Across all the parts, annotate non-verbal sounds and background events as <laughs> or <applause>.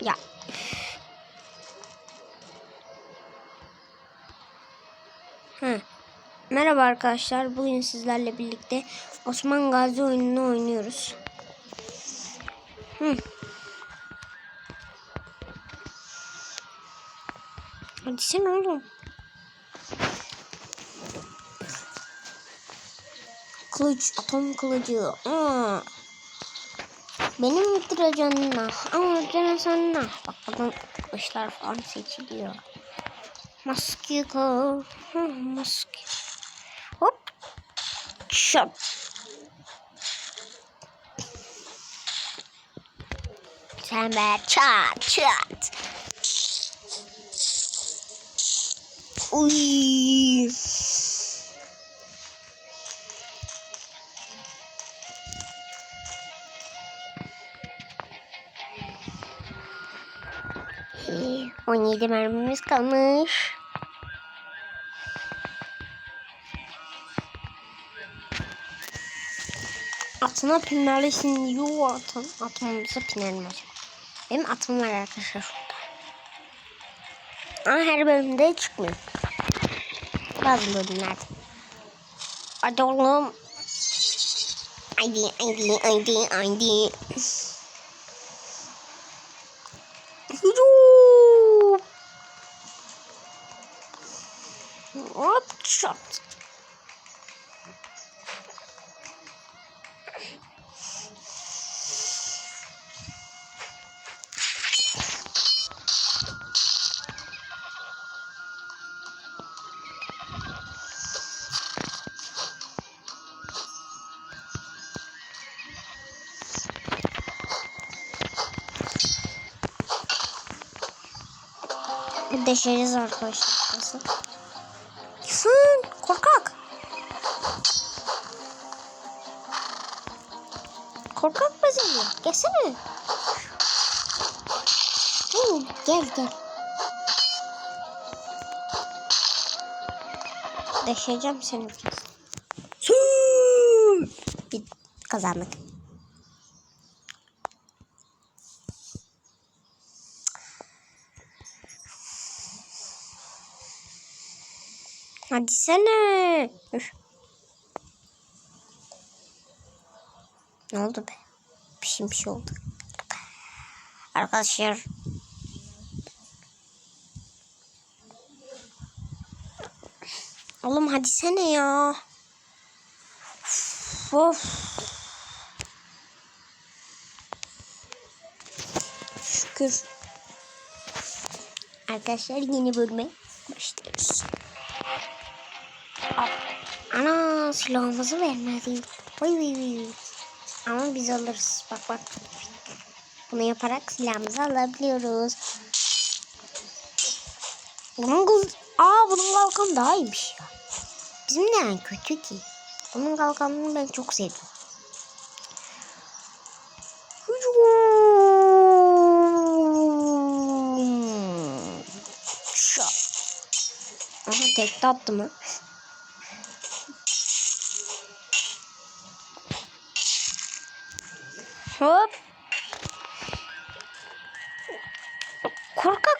Ya. Hı. Merhaba arkadaşlar. Bugün sizlerle birlikte Osman Gazi oyununu oynuyoruz. Hı. Hadi sen oğlum. Kılıç, atom kılıcı. Aa. Benim bitireceğim ama canı sonuna. Bak buradan kılıçlar falan seçiliyor. Maske. Hı, Maske. Hop. Şap. Sen be çat çat. Uy. Ee, 17 mermimiz kalmış. Atına pinlerlesin yuva atın. Atmamıza pinelim acaba. Benim atım var arkadaşlar şurada. Ama her bölümde çıkmıyor. Bazı bölümlerde. Hadi oğlum. Haydi haydi haydi haydi. Hop shot. Deşeriz arkadaşlar. Nasıl? Korkak bezelye. Gelsene. Hı, gel gel. Deşeceğim seni biraz. Bir kazandık. Hadi sene. Üf. Ne oldu be? Bir şey bir şey oldu. Arkadaşlar. Oğlum hadi sene ya. Of. of. Şükür. Arkadaşlar yeni bölüme başlıyoruz. Ana silahımızı vermedi. Vay vay vay. Ama biz alırız. Bak bak. Bunu yaparak silahımızı alabiliyoruz. Bunun kız... Aa bunun kalkanı daha iyiymiş ya. Bizim ne yani kötü ki. Bunun kalkanını ben çok sevdim. Aha tekte attı mı?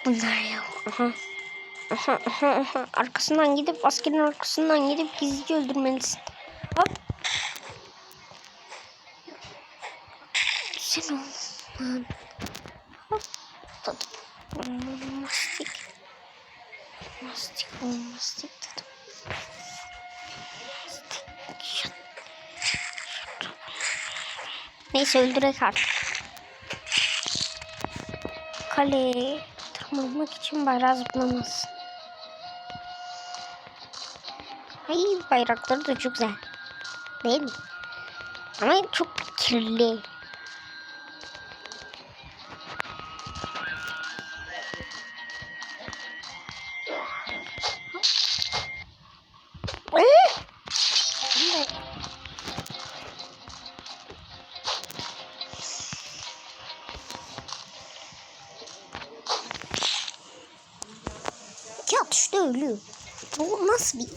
Bunlar ya. Aha. Aha, aha, aha. Arkasından gidip askerin arkasından gidip gizlice öldürmelisin. Hop. Sen olman. Hop. Tadım. Mastik. Mastik. Mastik. Mastik. Neyse öldürek artık. Kaleye tırmanmak için bayrağı zıplamaz. Ay bayrakları da çok güzel. Değil mi? Ama çok kirli. Atışta ölüyor. Bu nasıl bir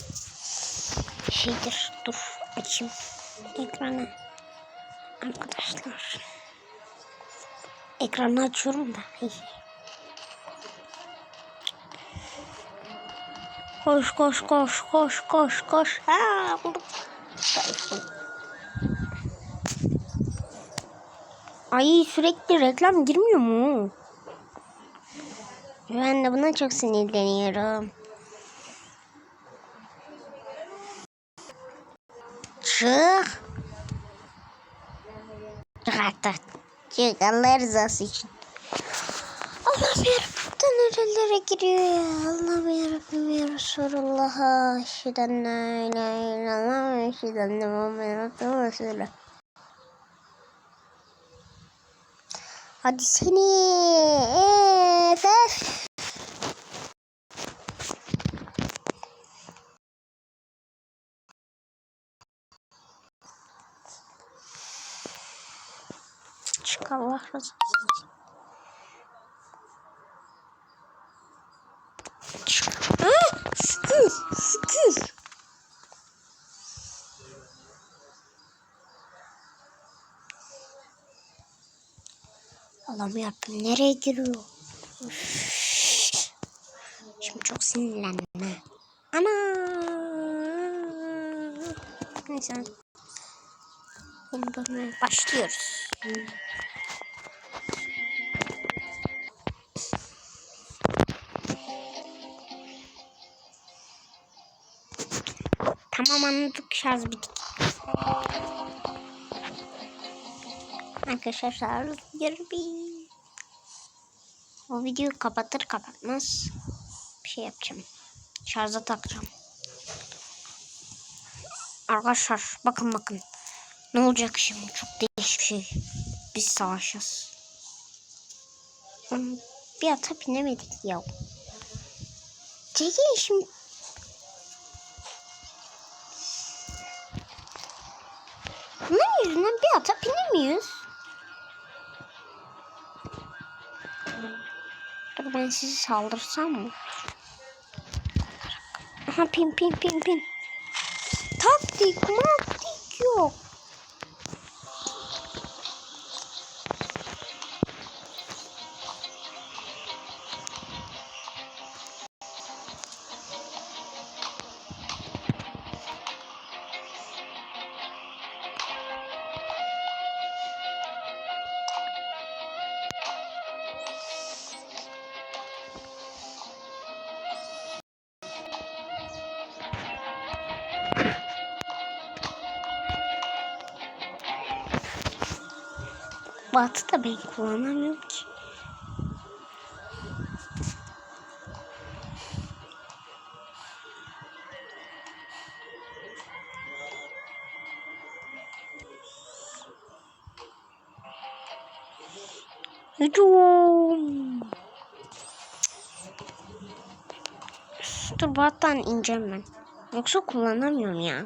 şeydir? Dur açayım ekranı. Arkadaşlar. Ekranı açıyorum da. <laughs> Koş koş koş koş koş koş. Ha buldum. Ay sürekli reklam girmiyor mu? Ben de buna çok sinirleniyorum. Çık. Çık artık. Çık Allah rızası için. Allah'ım yarabbim nerelere giriyor ya. Allah'ım yarabbim ya Resulallah. Eşheden la ilahe illallah ve eşheden de Muhammed Resulullah. Hadi seni. Efe. Çık Allah razı olsun. Çık. Ah, şükür, şükür. Allah'ım yarabbim nereye giriyor? Üf. Şimdi çok sinirlendim ha. Ana. Neyse. Bundan başlıyoruz. Tamam anladık şarj bitik. Arkadaşlar şarj bir. O videoyu kapatır kapatmaz bir şey yapacağım. Şarja takacağım. Arkadaşlar bakın bakın. Ne olacak şimdi? Çok değişik bir şey. Biz savaşacağız. Bir ata binemedik ya. Çekil şimdi. Bunun yüzünden bir ata binemiyoruz. Dur ben sizi saldırsam mı? Aha pin pin pin pin. Taktik maktik yok. Batı da ben kullanamıyorum ki. Hücum. Dur battan ineceğim ben. Yoksa kullanamıyorum ya.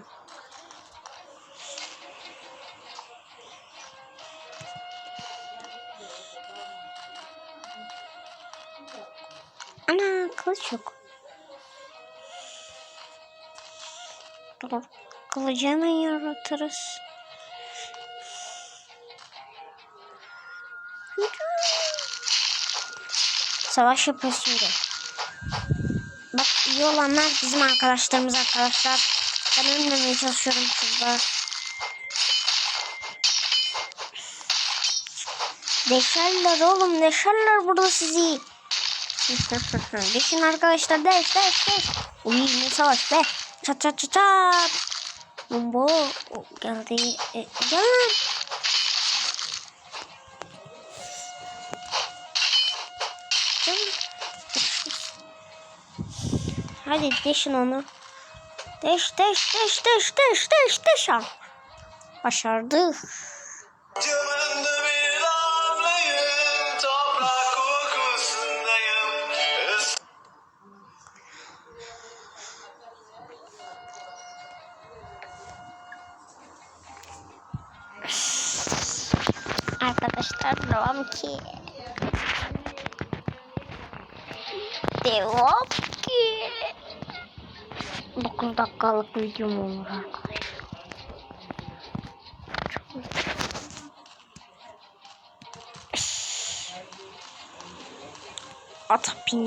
Ana kılıç yok. Dur. Kılıcı hemen yaratırız. Savaş yapıyoruz şimdi. Bak iyi olanlar bizim arkadaşlarımız arkadaşlar. Ben ölmemeye çalışıyorum şurada. Deşerler oğlum deşerler burada sizi. Geçin arkadaşlar deş deş deş. Uy ne savaş be. Çat çat çat çat. Bombo o, geldi. E, gel lan. Gel. Hadi deşin onu. Deş deş deş deş deş deş deş. Başardık. Anlamam ki. Devam ki. 9 dakikalık videom olur arkadaşlar. At biniyor.